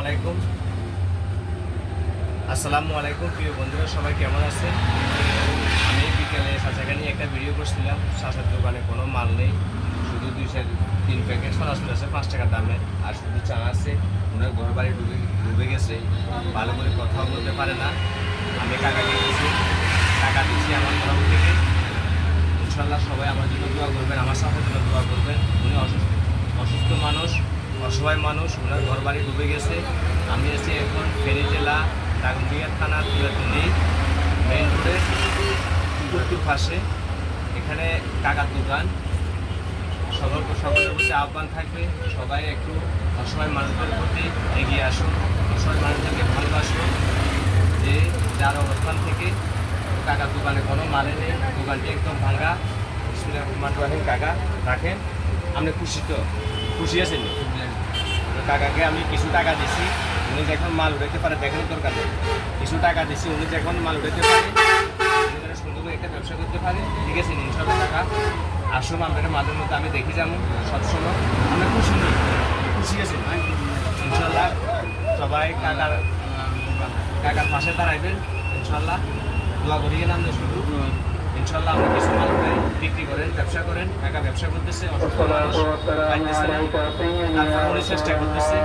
আলাইকুম। আসসালামু আলাইকুম, প্রিয় বন্ধুরা, সবাই কেমন আছে আমি বিকেলে সাঁচাকা একটা ভিডিও করছিলাম। সাঁচার দোকানে কোনো মাল নেই, শুধু দুই চার, তিন প্যাকেট সরাসরি আছে, পাঁচ টাকার দামে। আর শুধু চা আছে, ওনার ঘর বাড়ি ডুবে ডুবে গেছে। ভালো করে কথাও বলতে পারে না। আমি টাকা দিয়েছি, টাকা দিচ্ছি আমার তরফ থেকে। ইনশাল্লাহ সবাই আমার জন্য দোয়া করবেন, আমার সাথে জন্য দোয়া করবেন উনি অসুস্থ অসুস্থ মানুষ অসহায় মানুষ ওনার ঘর বাড়ি ডুবে গেছে। আমি এসে এখন ফেনী জেলা ডাকুন্দিয়া থানা তুলাতুলি মেইন রোডের উত্তর পাশে। এখানে কাকার দোকান। সকল সকলের প্রতি আহ্বান থাকবে। সবাই একটু অসহায় মানুষদের প্রতি এগিয়ে আসুন। অসহায় মানুষদেরকে ভালোবাসুন যে যার অবস্থান থেকে কাকার দোকানে কোনো মানে নেই। দোকানটি একদম ভাঙা। বিসমিল্লাহির রহমানির রহিম, কাকা, রাখেন। আপনি খুশি তো? খুশি আছেন? কাকাকে আমি কিছু টাকা দিছি উনি যখন মাল উড়াইতে পারে দেখার দরকার নেই। কিছু টাকা দিছি উনি যখন মাল উড়াইতে পারে সুন্দর করে একটা ব্যবসা করতে পারে ঠিক আছে ইনশাল্লাহ টাকা আসুন আপনার মাঝে মধ্যে আমি দেখি যাব সবসময় আমরা খুশি নেই খুশি আছেন ইনশাল্লাহ সবাই কাকার কাকার পাশে দাঁড়াইবেন ইনশাল্লাহ দোয়া করিয়ে নাম শুধু। ইনশাল্লাহ আপনি কিছু মাল বিক্রি করেন ব্যবসা করেন কাকা ব্যবসা করতেছে অসুস্থ মানুষ তারপর চেষ্টা করতেছে।